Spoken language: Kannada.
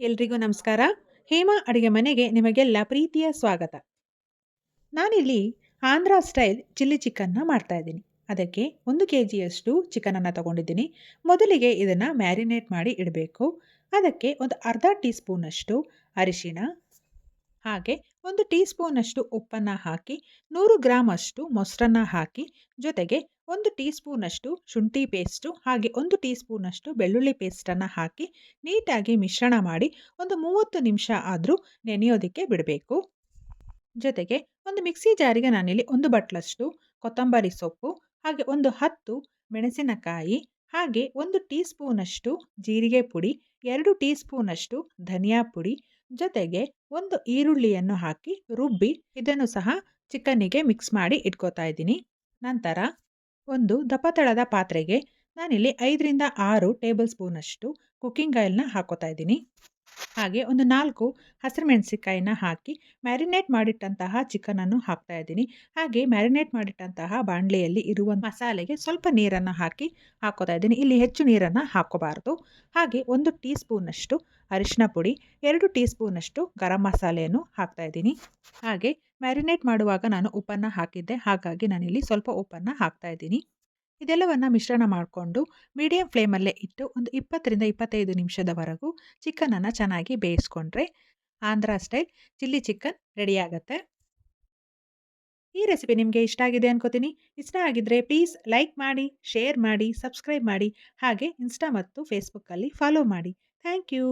ಎಲ್ರಿಗೂ ನಮಸ್ಕಾರ. ಹೇಮಾ ಅಡುಗೆ ಮನೆಗೆ ನಿಮಗೆಲ್ಲ ಪ್ರೀತಿಯ ಸ್ವಾಗತ. ನಾನಿಲ್ಲಿ ಆಂಧ್ರ ಸ್ಟೈಲ್ ಚಿಲ್ಲಿ ಚಿಕನ್ನ ಮಾಡ್ತಾ ಇದ್ದೀನಿ. ಅದಕ್ಕೆ ಒಂದು ಕೆ ಜಿಯಷ್ಟು ಚಿಕನನ್ನು ತಗೊಂಡಿದ್ದೀನಿ. ಮೊದಲಿಗೆ ಇದನ್ನು ಮ್ಯಾರಿನೇಟ್ ಮಾಡಿ ಇಡಬೇಕು. ಅದಕ್ಕೆ ಒಂದು ಅರ್ಧ ಟೀ ಸ್ಪೂನಷ್ಟು ಅರಿಶಿಣ ಹಾಗೆ ಒಂದು ಟೀ ಸ್ಪೂನಷ್ಟು ಉಪ್ಪನ್ನು ಹಾಕಿ, ನೂರು ಗ್ರಾಮ್ ಅಷ್ಟು ಮೊಸರನ್ನ ಹಾಕಿ, ಜೊತೆಗೆ ಒಂದು ಟೀ ಸ್ಪೂನಷ್ಟು ಶುಂಠಿ ಪೇಸ್ಟು ಹಾಗೆ ಒಂದು ಟೀ ಸ್ಪೂನಷ್ಟು ಬೆಳ್ಳುಳ್ಳಿ ಪೇಸ್ಟನ್ನು ಹಾಕಿ ನೀಟಾಗಿ ಮಿಶ್ರಣ ಮಾಡಿ ಒಂದು ಮೂವತ್ತು ನಿಮಿಷ ಆದರೂ ನೆನೆಯೋದಕ್ಕೆ ಬಿಡಬೇಕು. ಜೊತೆಗೆ ಒಂದು ಮಿಕ್ಸಿ ಜಾರಿಗೆ ನಾನಿಲ್ಲಿ ಒಂದು ಬಟ್ಲಷ್ಟು ಕೊತ್ತಂಬರಿ ಸೊಪ್ಪು, ಹಾಗೆ ಒಂದು ಹತ್ತು ಮೆಣಸಿನಕಾಯಿ, ಹಾಗೆ ಒಂದು ಟೀ ಸ್ಪೂನಷ್ಟು ಜೀರಿಗೆ ಪುಡಿ, ಎರಡು ಟೀ ಸ್ಪೂನಷ್ಟು ಧನಿಯಾ ಪುಡಿ ಜೊತೆಗೆ ಒಂದು ಈರುಳ್ಳಿಯನ್ನು ಹಾಕಿ ರುಬ್ಬಿ ಇದನ್ನು ಸಹ ಚಿಕನ್ನಿಗೆ ಮಿಕ್ಸ್ ಮಾಡಿ ಇಟ್ಕೋತಾ ಇದ್ದೀನಿ. ನಂತರ ಒಂದು ದಪ್ಪತಳದ ಪಾತ್ರೆಗೆ ನಾನಿಲ್ಲಿ ಐದರಿಂದ ಆರು ಟೇಬಲ್ ಸ್ಪೂನಷ್ಟು ಕುಕ್ಕಿಂಗ್ ಆಯಿಲ್ನ ಹಾಕೋತಾ ಇದ್ದೀನಿ. ಹಾಗೆ ಒಂದು ನಾಲ್ಕು ಹಸಿರು ಮೆಣಸಿಕಾಯಿನ ಹಾಕಿ ಮ್ಯಾರಿನೇಟ್ ಮಾಡಿಟ್ಟಂತಹ ಚಿಕನನ್ನು ಹಾಕ್ತಾ ಇದ್ದೀನಿ. ಹಾಗೆ ಮ್ಯಾರಿನೇಟ್ ಮಾಡಿಟ್ಟಂತಹ ಬಾಣಲೆಯಲ್ಲಿ ಇರುವ ಮಸಾಲೆಗೆ ಸ್ವಲ್ಪ ನೀರನ್ನು ಹಾಕಿ ಹಾಕೋತಾ ಇದ್ದೀನಿ. ಇಲ್ಲಿ ಹೆಚ್ಚು ನೀರನ್ನು ಹಾಕೋಬಾರ್ದು ಹಾಗೆ ಒಂದು ಟೀ ಸ್ಪೂನಷ್ಟು ಅರಿಶಿನ ಪುಡಿ, ಎರಡು ಟೀ ಸ್ಪೂನಷ್ಟು ಗರಂ ಮಸಾಲೆಯನ್ನು ಹಾಕ್ತಾ ಇದ್ದೀನಿ. ಹಾಗೆ ಮ್ಯಾರಿನೇಟ್ ಮಾಡುವಾಗ ನಾನು ಉಪ್ಪನ್ನು ಹಾಕಿದ್ದೆ. ಹಾಗಾಗಿ ನಾನಿಲ್ಲಿ ಸ್ವಲ್ಪ ಉಪ್ಪನ್ನು ಹಾಕ್ತಾ ಇದ್ದೀನಿ. ಇದೆಲ್ಲವನ್ನು ಮಿಶ್ರಣ ಮಾಡಿಕೊಂಡು ಮೀಡಿಯಂ ಫ್ಲೇಮಲ್ಲೇ ಇಟ್ಟು ಒಂದು ಇಪ್ಪತ್ತರಿಂದ ಇಪ್ಪತ್ತೈದು ನಿಮಿಷದವರೆಗೂ ಚಿಕನನ್ನು ಚೆನ್ನಾಗಿ ಬೇಯಿಸ್ಕೊಂಡ್ರೆ Andhra style chilli chicken ready ಆಗುತ್ತೆ. ಈ ರೆಸಿಪಿ ನಿಮಗೆ ಇಷ್ಟ ಆಗಿದೆ ಅನ್ಕೋತೀನಿ. ಇಷ್ಟ ಆಗಿದ್ದರೆ ಪ್ಲೀಸ್ ಲೈಕ್ ಮಾಡಿ ಶೇರ್ ಮಾಡಿ ಸಬ್ಸ್ಕ್ರೈಬ್ ಮಾಡಿ, ಹಾಗೆ ಇನ್ಸ್ಟಾ ಮತ್ತು ಫೇಸ್ಬುಕ್ಕಲ್ಲಿ ಫಾಲೋ ಮಾಡಿ. Thank you